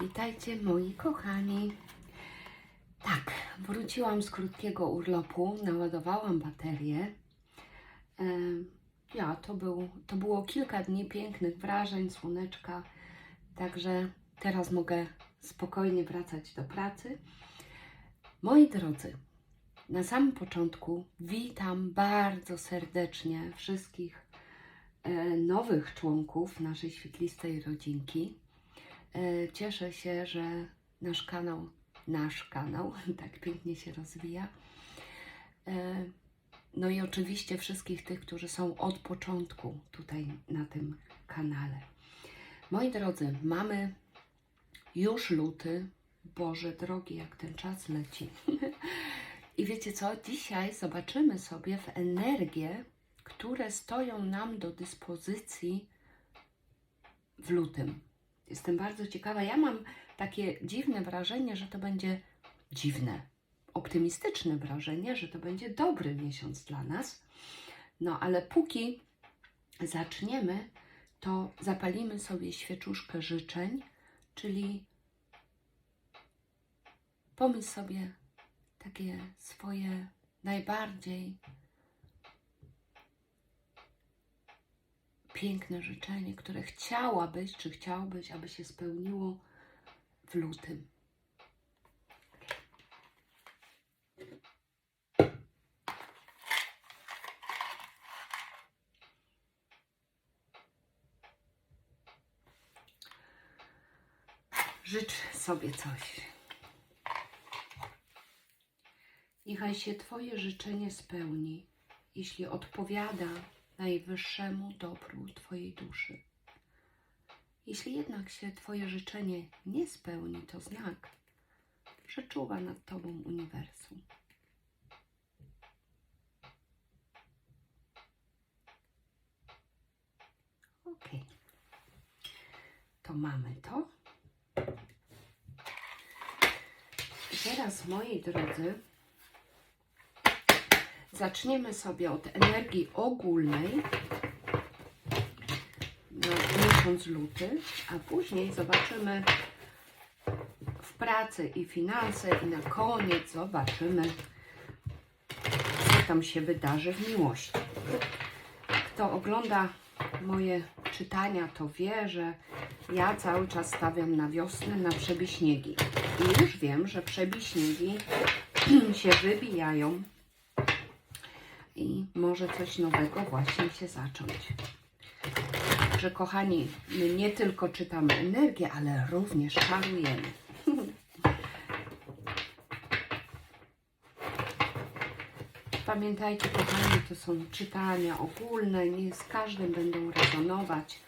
Witajcie moi kochani. Tak, wróciłam z krótkiego urlopu, naładowałam baterię. Ja, to, był, to było kilka dni pięknych wrażeń, słoneczka, także teraz mogę spokojnie wracać do pracy. Moi drodzy, na samym początku witam bardzo serdecznie wszystkich e, nowych członków naszej świetlistej rodzinki. E, Cieszę się, że nasz kanał, nasz kanał tak pięknie się rozwija. E, No i oczywiście wszystkich tych, którzy są od początku tutaj na tym kanale. Moi drodzy, mamy już luty. Boże drogi, jak ten czas leci. I wiecie co? Dzisiaj zobaczymy sobie w energię, które stoją nam do dyspozycji w lutym. Jestem bardzo ciekawa. Ja mam takie dziwne wrażenie, że to będzie dziwne, optymistyczne wrażenie, że to będzie dobry miesiąc dla nas. No ale póki zaczniemy, to zapalimy sobie świeczuszkę życzeń, czyli pomyśl sobie takie swoje najbardziej piękne życzenie, które chciałabyś, czy chciałbyś, aby się spełniło w lutym. Życz sobie coś. Niechaj się Twoje życzenie spełni, jeśli odpowiada najwyższemu dobru Twojej duszy. Jeśli jednak się Twoje życzenie nie spełni, to znak, że czuwa nad Tobą uniwersum. Ok. To mamy to. Teraz, moi drodzy, zaczniemy sobie od energii ogólnej na miesiąc luty, a później zobaczymy w pracy i finanse i na koniec zobaczymy, co tam się wydarzy w miłości. Kto ogląda moje czytania, to wie, że ja cały czas stawiam na wiosnę na przebiśniegi. I już wiem, że przebiśniegi się wybijają i może coś nowego właśnie się zacząć. Że kochani, my nie tylko czytamy energię, ale również czarujemy. Pamiętajcie, kochani, to są czytania ogólne, nie z każdym będą rezonować.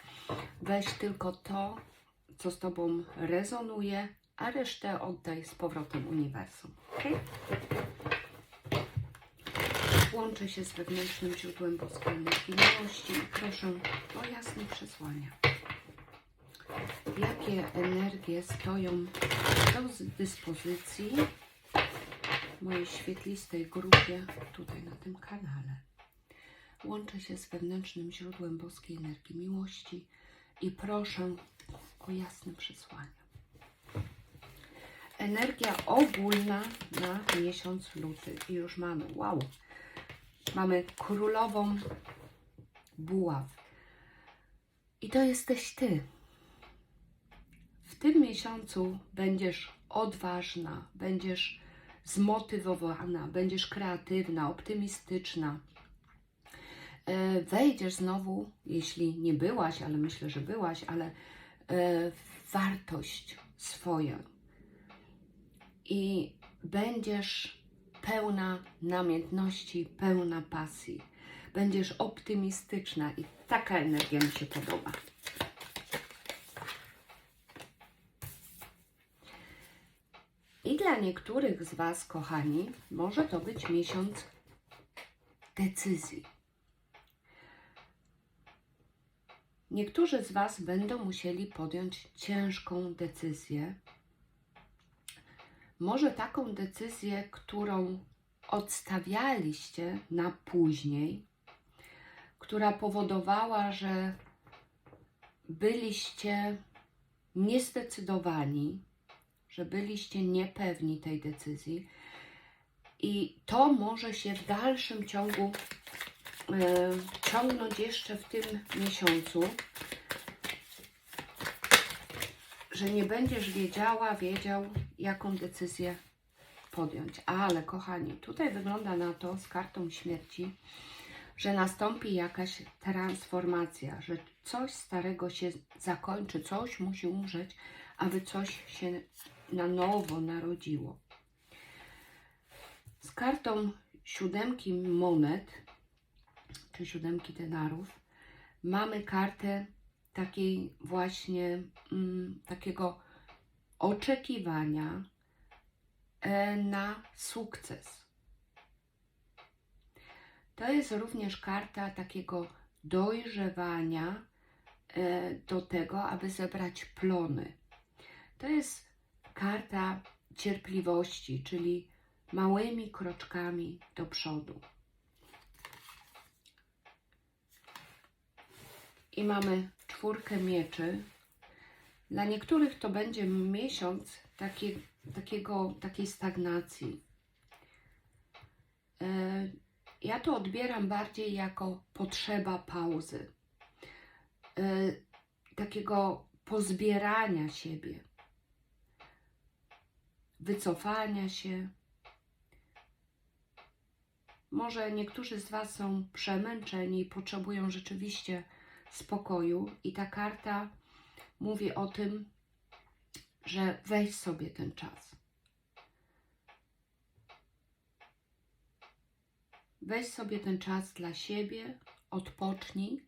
Weź tylko to, co z Tobą rezonuje, a resztę oddaj z powrotem uniwersum. Okay? Łączę się z wewnętrznym źródłem boskiej energii miłości i proszę o jasne przesłania. Jakie energie stoją do dyspozycji mojej świetlistej grupie tutaj na tym kanale? Łączę się z wewnętrznym źródłem boskiej energii miłości i proszę o jasne przesłania. Energia ogólna na miesiąc luty. I już mamy, wow, mamy królową buław. I to jesteś ty. W tym miesiącu będziesz odważna, będziesz zmotywowana, będziesz kreatywna, optymistyczna. E, Wejdziesz znowu, jeśli nie byłaś, ale myślę, że byłaś, ale e, w wartość swoją. I będziesz pełna namiętności, pełna pasji. Będziesz optymistyczna i taka energia mi się podoba. I dla niektórych z Was, kochani, może to być miesiąc decyzji. Niektórzy z Was będą musieli podjąć ciężką decyzję. Może taką decyzję, którą odstawialiście na później, która powodowała, że byliście niezdecydowani, że byliście niepewni tej decyzji i to może się w dalszym ciągu e, ciągnąć jeszcze w tym miesiącu, że nie będziesz wiedziała, wiedział, jaką decyzję podjąć. Ale kochani, tutaj wygląda na to z kartą śmierci, że nastąpi jakaś transformacja, że coś starego się zakończy, coś musi umrzeć, aby coś się na nowo narodziło. Z kartą siódemki monet, czy siódemki denarów, mamy kartę takiej właśnie mm, takiego oczekiwania e, na sukces. To jest również karta takiego dojrzewania e, do tego, aby zebrać plony. To jest karta cierpliwości, czyli małymi kroczkami do przodu. I mamy czwórkę mieczy. Dla niektórych to będzie miesiąc takie, takiego, takiej stagnacji. E, ja to odbieram bardziej jako potrzeba pauzy, e, takiego pozbierania siebie, wycofania się. Może niektórzy z Was są przemęczeni i potrzebują rzeczywiście spokoju, i ta karta mówi o tym, że weź sobie ten czas. Weź sobie ten czas dla siebie, odpocznij,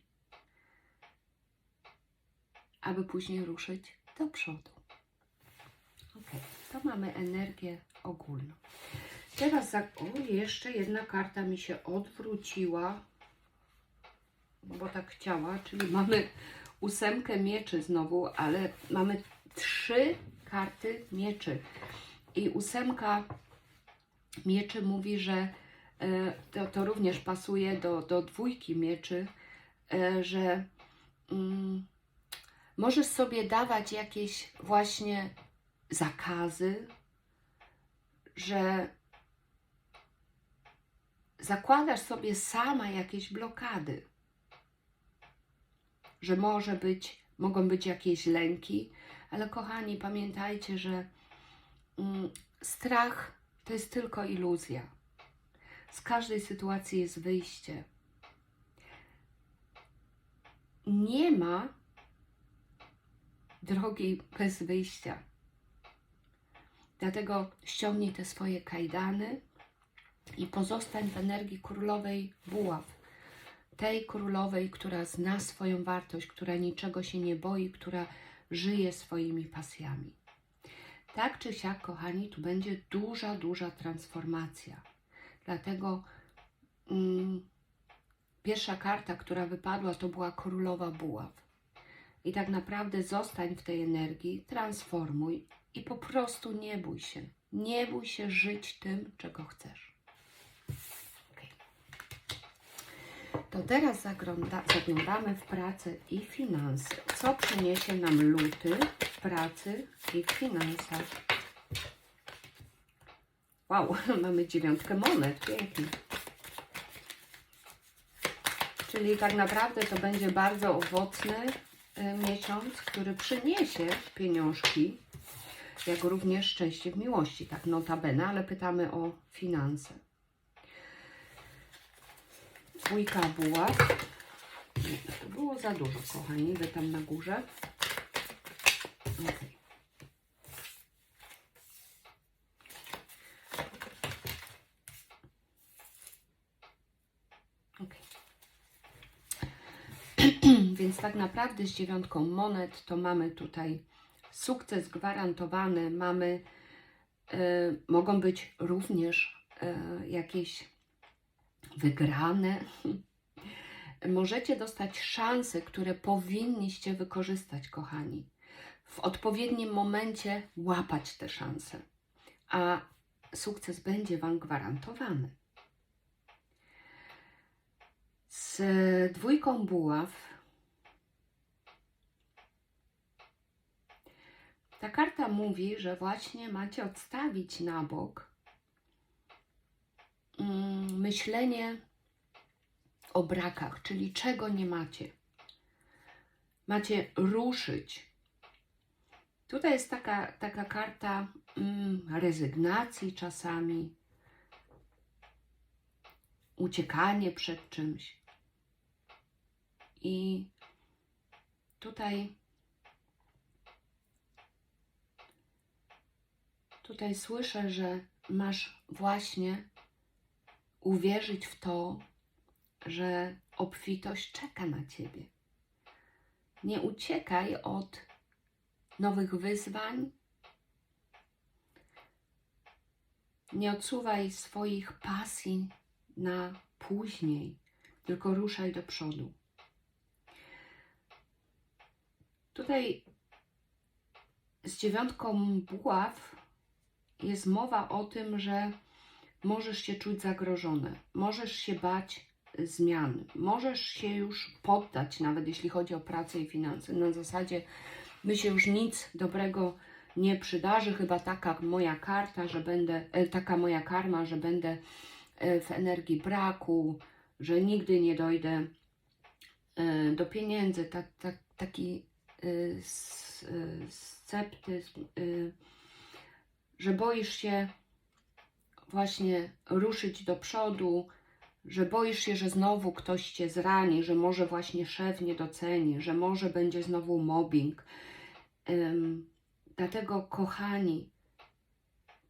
aby później ruszyć do przodu. Ok, to mamy energię ogólną. Teraz, za... o, jeszcze jedna karta mi się odwróciła, bo tak chciała, czyli mamy ósemkę mieczy znowu, ale mamy trzy karty mieczy. I ósemka mieczy mówi, że e, to, to również pasuje do, do dwójki mieczy, e, że mm, możesz sobie dawać jakieś właśnie zakazy, że zakładasz sobie sama jakieś blokady, że może być, mogą być jakieś lęki, ale kochani, pamiętajcie, że mm, strach to jest tylko iluzja. Z każdej sytuacji jest wyjście. Nie ma drogi bez wyjścia. Dlatego ściągnij te swoje kajdany i pozostań w energii królowej buław. Tej królowej, która zna swoją wartość, która niczego się nie boi, która żyje swoimi pasjami. Tak czy siak, kochani, tu będzie duża, duża transformacja. Dlatego mm, pierwsza karta, która wypadła, to była królowa buław. I tak naprawdę zostań w tej energii, transformuj i po prostu nie bój się. Nie bój się żyć tym, czego chcesz. To teraz zagląda, zaglądamy w pracę i finanse. Co przyniesie nam luty w pracy i w finansach? Wow, mamy dziewiątkę monet, pięknie. Czyli tak naprawdę to będzie bardzo owocny y, miesiąc, który przyniesie pieniążki, jak również szczęście w miłości, tak notabene, ale pytamy o finanse. Dwójka buław. Nie, to było za dużo, kochani, wy tam na górze. Okay. Więc tak naprawdę z dziewiątką monet to mamy tutaj sukces gwarantowany, mamy, y, mogą być również y, jakieś wygrane. Możecie dostać szanse, które powinniście wykorzystać, kochani. W odpowiednim momencie łapać te szanse, a sukces będzie Wam gwarantowany. Z dwójką buław ta karta mówi, że właśnie macie odstawić na bok myślenie o brakach, czyli czego nie macie. Macie ruszyć. Tutaj jest taka, taka karta mm, rezygnacji czasami, uciekanie przed czymś. I tutaj tutaj słyszę, że masz właśnie uwierzyć w to, że obfitość czeka na ciebie. Nie uciekaj od nowych wyzwań. Nie odsuwaj swoich pasji na później, tylko ruszaj do przodu. Tutaj z dziewiątką buław jest mowa o tym, że możesz się czuć zagrożony, możesz się bać zmian, możesz się już poddać, nawet jeśli chodzi o pracę i finanse. Na zasadzie mi się już nic dobrego nie przydarzy, chyba taka moja karta, że będę, e, taka moja karma, że będę e, w energii braku, że nigdy nie dojdę e, do pieniędzy, tak, tak, taki y, y, sceptyzm, y, że boisz się właśnie ruszyć do przodu, że boisz się, że znowu ktoś cię zrani, że może właśnie szef nie doceni, że może będzie znowu mobbing. Ym, dlatego, kochani,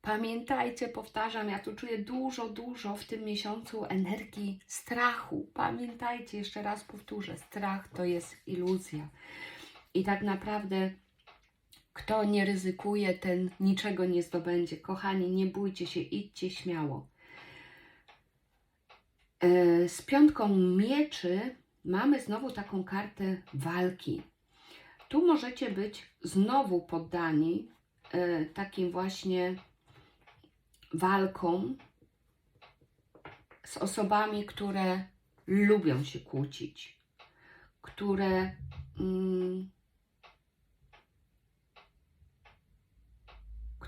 pamiętajcie, powtarzam, ja tu czuję dużo, dużo w tym miesiącu energii strachu. Pamiętajcie, jeszcze raz powtórzę, strach to jest iluzja. I tak naprawdę kto nie ryzykuje, ten niczego nie zdobędzie. Kochani, nie bójcie się, idźcie śmiało. E, Z piątką mieczy mamy znowu taką kartę walki. Tu możecie być znowu poddani e, takim właśnie walką z osobami, które lubią się kłócić, które mm,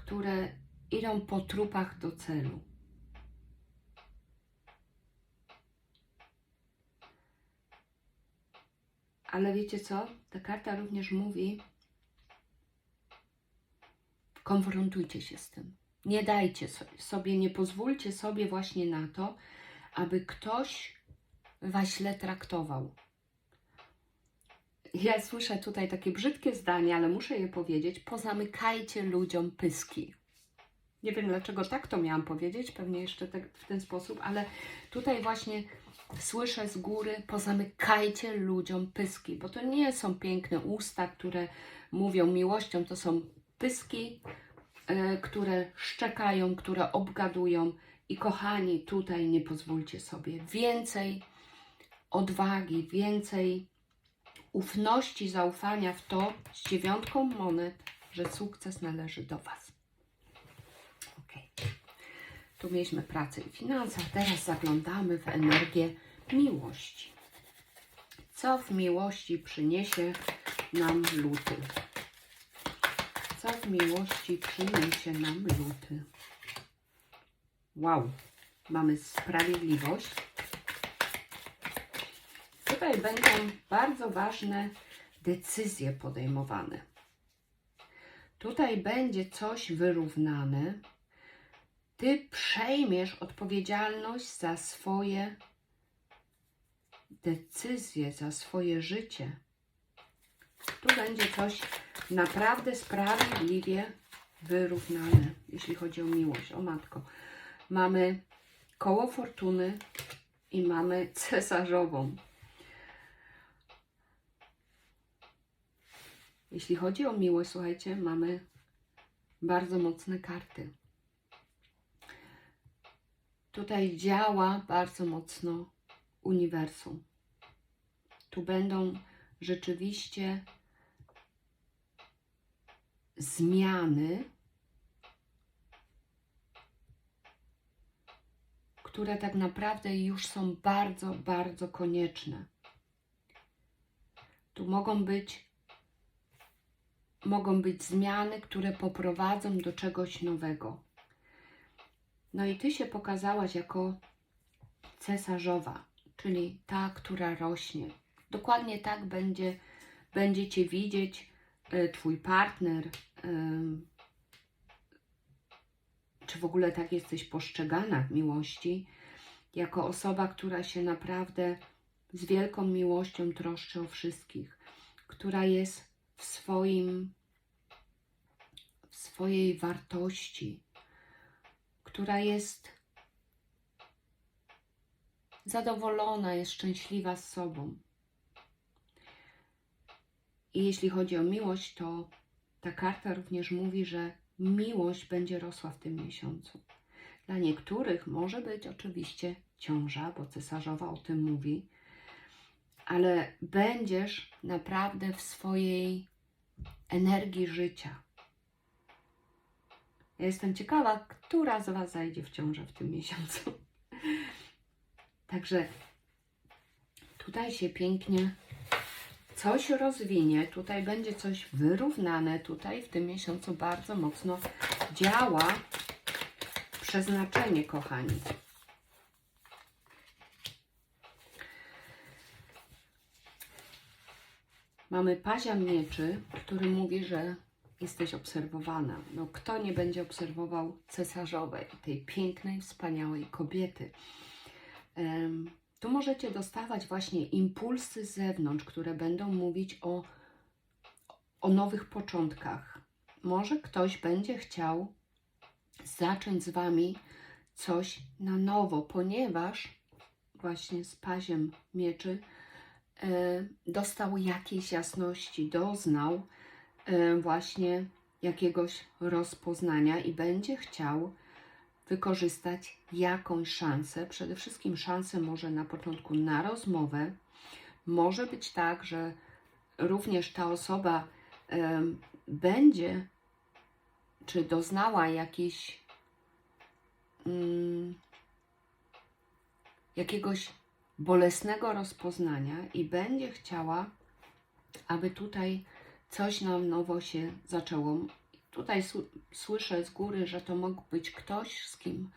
które idą po trupach do celu. Ale wiecie co? Ta karta również mówi: konfrontujcie się z tym. Nie dajcie so- sobie, nie pozwólcie sobie właśnie na to, aby ktoś was źle traktował. Ja słyszę tutaj takie brzydkie zdanie, ale muszę je powiedzieć. Pozamykajcie ludziom pyski. Nie wiem dlaczego tak to miałam powiedzieć, pewnie jeszcze tak, w ten sposób, ale tutaj właśnie słyszę z góry: pozamykajcie ludziom pyski, bo to nie są piękne usta, które mówią miłością, to są pyski, e, które szczekają, które obgadują. I kochani, tutaj nie pozwólcie sobie więcej odwagi, więcej ufności, zaufania w to z dziewiątką monet, że sukces należy do Was. Ok. Tu mieliśmy pracę i finanse, a teraz zaglądamy w energię miłości. Co w miłości przyniesie nam luty? Co w miłości przyniesie nam luty? Wow, mamy sprawiedliwość. Tutaj będą bardzo ważne decyzje podejmowane. Tutaj będzie coś wyrównane. Ty przejmiesz odpowiedzialność za swoje decyzje, za swoje życie. Tu będzie coś naprawdę sprawiedliwie wyrównane, jeśli chodzi o miłość. O matko. Mamy koło fortuny i mamy cesarzową. Jeśli chodzi o miłość, słuchajcie, mamy bardzo mocne karty. Tutaj działa bardzo mocno uniwersum. Tu będą rzeczywiście zmiany, które tak naprawdę już są bardzo, bardzo konieczne. Tu mogą być mogą być zmiany, które poprowadzą do czegoś nowego. No i ty się pokazałaś jako cesarzowa, czyli ta, która rośnie. Dokładnie tak będzie, będzie cię widzieć e, twój partner, em, czy w ogóle tak jesteś postrzegana w miłości, jako osoba, która się naprawdę z wielką miłością troszczy o wszystkich, która jest w swoim, w swojej wartości, która jest zadowolona, jest szczęśliwa z sobą. I jeśli chodzi o miłość, to ta karta również mówi, że miłość będzie rosła w tym miesiącu. Dla niektórych może być oczywiście ciąża, bo cesarzowa o tym mówi, ale będziesz naprawdę w swojej energii życia. Ja jestem ciekawa, która z Was zajdzie w ciążę w tym miesiącu. Także tutaj się pięknie coś rozwinie, tutaj będzie coś wyrównane, tutaj w tym miesiącu bardzo mocno działa przeznaczenie, kochani. Mamy pazia mieczy, który mówi, że jesteś obserwowana. No, kto nie będzie obserwował cesarzowej, tej pięknej, wspaniałej kobiety? Em, tu możecie dostawać właśnie impulsy z zewnątrz, które będą mówić o, o nowych początkach. Może ktoś będzie chciał zacząć z Wami coś na nowo, ponieważ właśnie z paziem mieczy dostał jakiejś jasności, doznał e, właśnie jakiegoś rozpoznania i będzie chciał wykorzystać jakąś szansę. Przede wszystkim szansę może na początku na rozmowę. Może być tak, że również ta osoba em, będzie czy doznała jakiejś mm, jakiegoś bolesnego rozpoznania i będzie chciała, aby tutaj coś nam nowo się zaczęło. Tutaj słyszę z góry, że to mógł być ktoś, z kim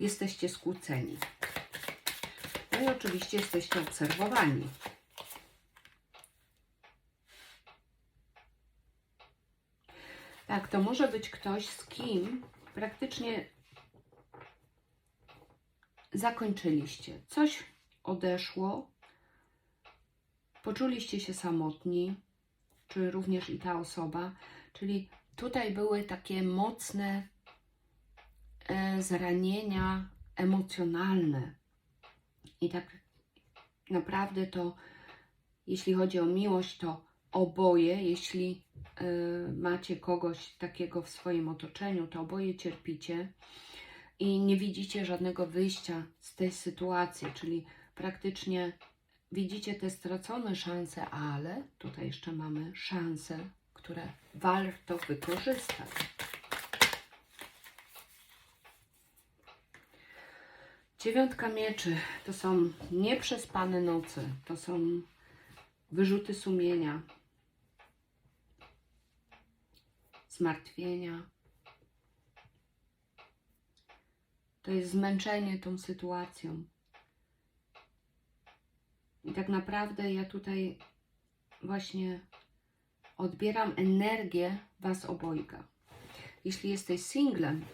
jesteście skłóceni. No i oczywiście jesteście obserwowani. Tak, to może być ktoś, z kim praktycznie zakończyliście. Coś odeszło, poczuliście się samotni, czy również i ta osoba, czyli tutaj były takie mocne e, zranienia emocjonalne. I tak naprawdę to, jeśli chodzi o miłość, to oboje, jeśli e, macie kogoś takiego w swoim otoczeniu, to oboje cierpicie i nie widzicie żadnego wyjścia z tej sytuacji, czyli praktycznie widzicie te stracone szanse, ale tutaj jeszcze mamy szanse, które warto wykorzystać. Dziewiątka mieczy to są nieprzespane noce, to są wyrzuty sumienia, zmartwienia. To jest zmęczenie tą sytuacją. I tak naprawdę ja tutaj właśnie odbieram energię Was obojga. Jeśli jesteś singlem,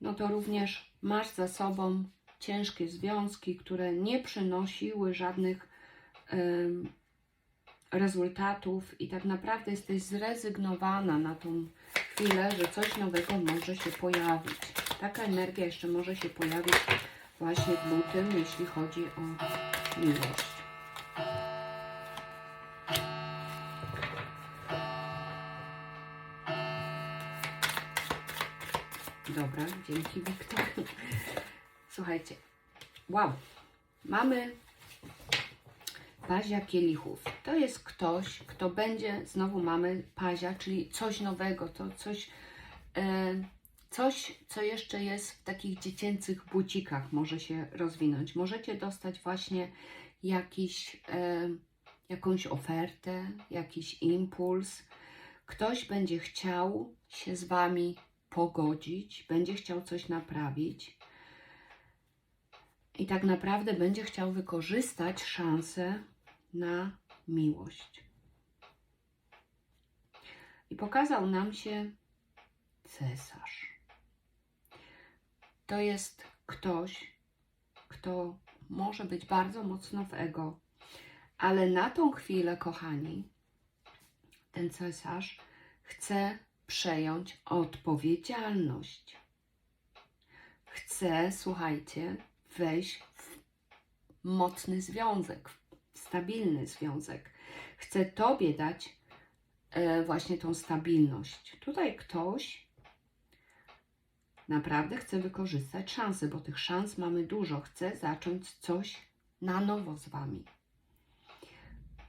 no to również masz za sobą ciężkie związki, które nie przynosiły żadnych rezultatów i tak naprawdę jesteś zrezygnowana na tą chwilę, że coś nowego może się pojawić. Taka energia jeszcze może się pojawić właśnie w lutym, jeśli chodzi o miłość. Dobra, dzięki Wiktor. Słuchajcie, wow, mamy pazia kielichów. To jest ktoś, kto będzie, znowu mamy pazia, czyli coś nowego, to coś, e, coś, co jeszcze jest w takich dziecięcych bucikach może się rozwinąć. Możecie dostać właśnie jakiś, e, jakąś ofertę, jakiś impuls, Ktoś będzie chciał się z Wami pogodzić, będzie chciał coś naprawić i tak naprawdę będzie chciał wykorzystać szansę na miłość. I pokazał nam się cesarz. To jest ktoś, kto może być bardzo mocno w ego, ale na tą chwilę, kochani, ten cesarz chce przejąć odpowiedzialność. Chce, słuchajcie, wejść w mocny związek, w stabilny związek. Chce Tobie dać e, właśnie tą stabilność. Tutaj ktoś naprawdę chce wykorzystać szansę, bo tych szans mamy dużo. Chce zacząć coś na nowo z Wami.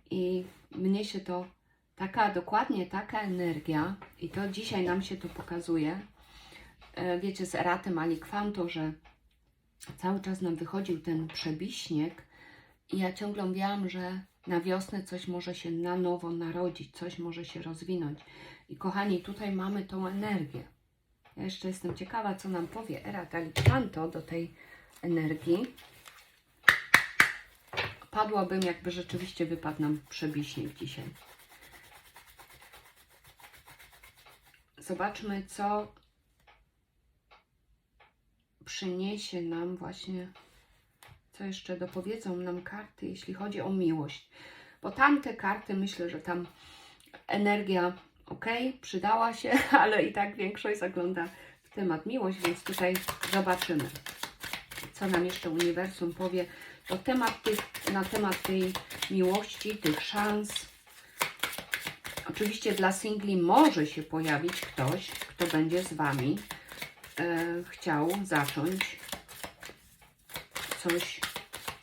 I mnie się to taka, dokładnie taka energia, i to dzisiaj nam się to pokazuje, e, wiecie, z Eraty Malikwanto, że cały czas nam wychodził ten przebiśnieg i ja ciągle mówiłam, że na wiosnę coś może się na nowo narodzić, coś może się rozwinąć. I kochani, tutaj mamy tą energię. Ja jeszcze jestem ciekawa, co nam powie Erata Malikwanto do tej energii. Padłabym, jakby rzeczywiście wypadł nam przebiśnieg dzisiaj. Zobaczmy, co przyniesie nam właśnie, co jeszcze dopowiedzą nam karty, jeśli chodzi o miłość. Bo tamte karty, myślę, że tam energia ok, przydała się, ale i tak większość zagląda w temat miłość, więc tutaj zobaczymy, co nam jeszcze uniwersum powie to temat tych, na temat tej miłości, tych szans. Oczywiście dla singli może się pojawić ktoś, kto będzie z Wami e, chciał zacząć coś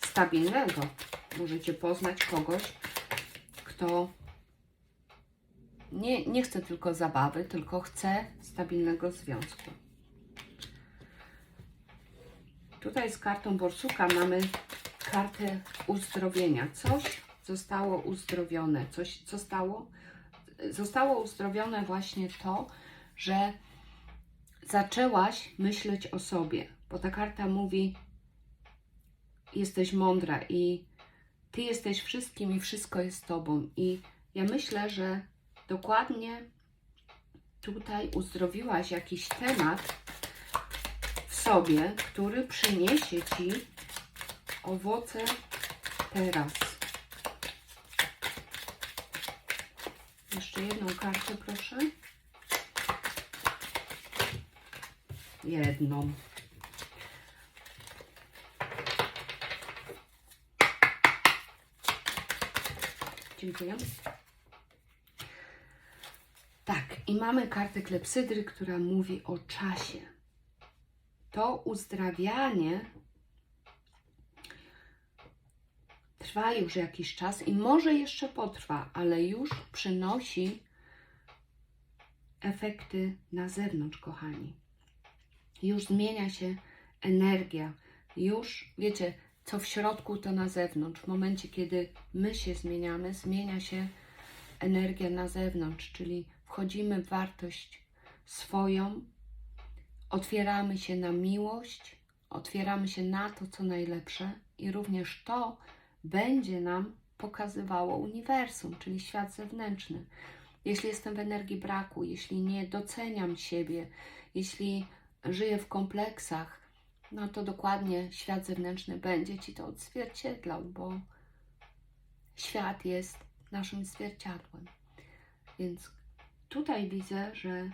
stabilnego. Możecie poznać kogoś, kto nie, nie chce tylko zabawy, tylko chce stabilnego związku. Tutaj z kartą Borsuka mamy kartę uzdrowienia. Coś zostało uzdrowione. Coś zostało? Zostało uzdrowione właśnie to, że zaczęłaś myśleć o sobie, bo ta karta mówi: Jesteś mądra i ty jesteś wszystkim i wszystko jest tobą. I ja myślę, że dokładnie tutaj uzdrowiłaś jakiś temat w sobie, który przyniesie ci owoce teraz. Jeszcze jedną kartę, proszę. Jedną. Dziękuję. Tak, i mamy kartę klepsydry, która mówi o czasie. To uzdrawianie trwa już jakiś czas i może jeszcze potrwa, ale już przynosi efekty na zewnątrz, kochani. Już zmienia się energia. Już wiecie, co w środku, to na zewnątrz. W momencie, kiedy my się zmieniamy, zmienia się energia na zewnątrz, czyli wchodzimy w wartość swoją, otwieramy się na miłość, otwieramy się na to, co najlepsze i również to będzie nam pokazywało uniwersum, czyli świat zewnętrzny. Jeśli jestem w energii braku, jeśli nie doceniam siebie, jeśli żyję w kompleksach, no to dokładnie świat zewnętrzny będzie ci to odzwierciedlał, bo świat jest naszym zwierciadłem. Więc tutaj widzę, że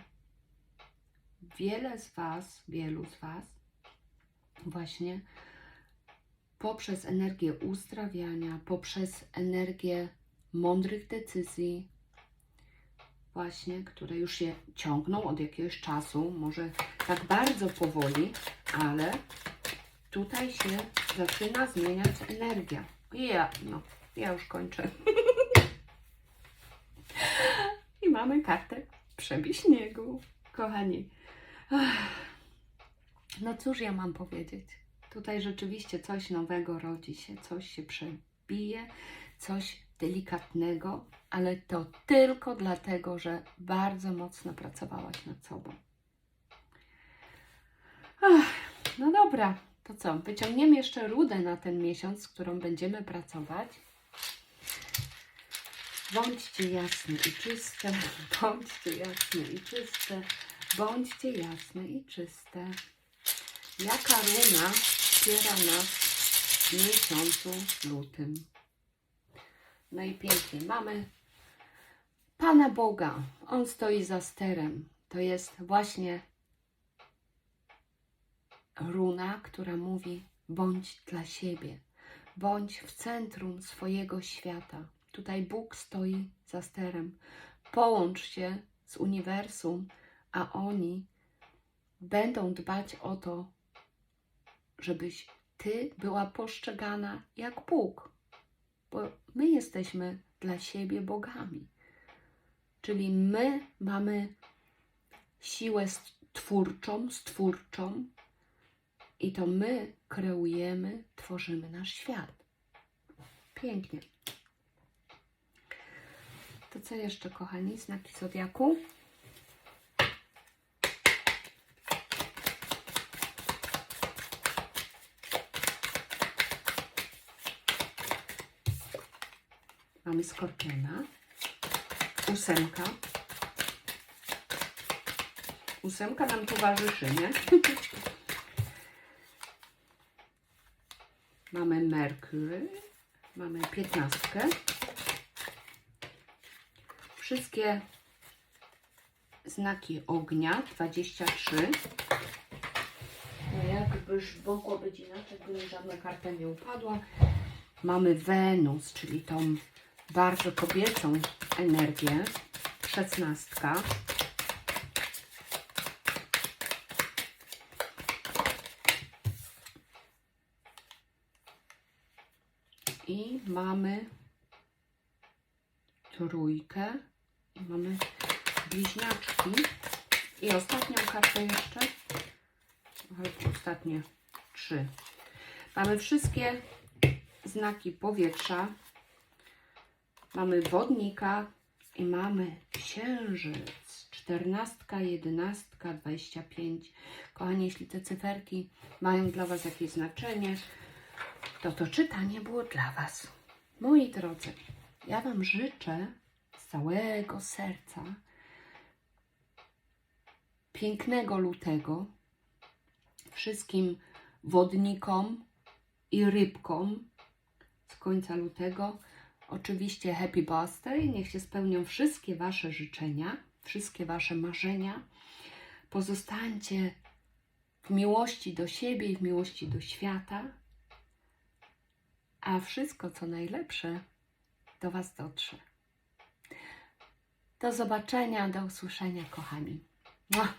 wiele z Was, wielu z Was właśnie poprzez energię uzdrawiania, poprzez energię mądrych decyzji, właśnie, które już się ciągną od jakiegoś czasu, może tak bardzo powoli, ale tutaj się zaczyna zmieniać energia. Ja, no, ja już kończę. I mamy kartę przebiśniegu, kochani. No cóż ja mam powiedzieć? Tutaj rzeczywiście coś nowego rodzi się, coś się przebije, coś delikatnego, ale to tylko dlatego, że bardzo mocno pracowałaś nad sobą. Ach, no dobra, to co? Wyciągniemy jeszcze rudę na ten miesiąc, z którą będziemy pracować. Bądźcie jasne i czyste, bądźcie jasne i czyste, bądźcie jasne i czyste. Jaka runa wspiera nas w miesiącu lutym? No i pięknie, mamy Pana Boga. On stoi za sterem. To jest właśnie runa, która mówi: bądź dla siebie, bądź w centrum swojego świata. Tutaj Bóg stoi za sterem. Połącz się z uniwersum, a oni będą dbać o to, żebyś ty była postrzegana jak Bóg, bo my jesteśmy dla siebie bogami. Czyli my mamy siłę twórczą, stwórczą, i to my kreujemy, tworzymy nasz świat. Pięknie. To co jeszcze, kochani, znaki zodiaku? Mamy skorpiona, ósemka. Ósemka nam towarzyszy, nie? Mamy Merkury, mamy piętnastkę. Wszystkie znaki ognia, 23. No jakbyż mogło być inaczej, gdyby żadna karta nie upadła. Mamy Wenus, czyli tą bardzo kobiecą energię, szesnastka. I mamy trójkę. I mamy bliźniaczki. I ostatnią kartę jeszcze. Ostatnie trzy. Mamy wszystkie znaki powietrza. Mamy wodnika i mamy księżyc. Czternastka, jedenastka, dwadzieścia pięć. Kochani, jeśli te cyferki mają dla Was jakieś znaczenie, to to czytanie było dla Was. Moi drodzy, ja Wam życzę z całego serca pięknego lutego wszystkim wodnikom i rybkom z końca lutego. Oczywiście happy birthday, niech się spełnią wszystkie Wasze życzenia, wszystkie Wasze marzenia. Pozostańcie w miłości do siebie i w miłości do świata a wszystko, co najlepsze, do Was dotrze. Do zobaczenia, do usłyszenia, kochani. Mua.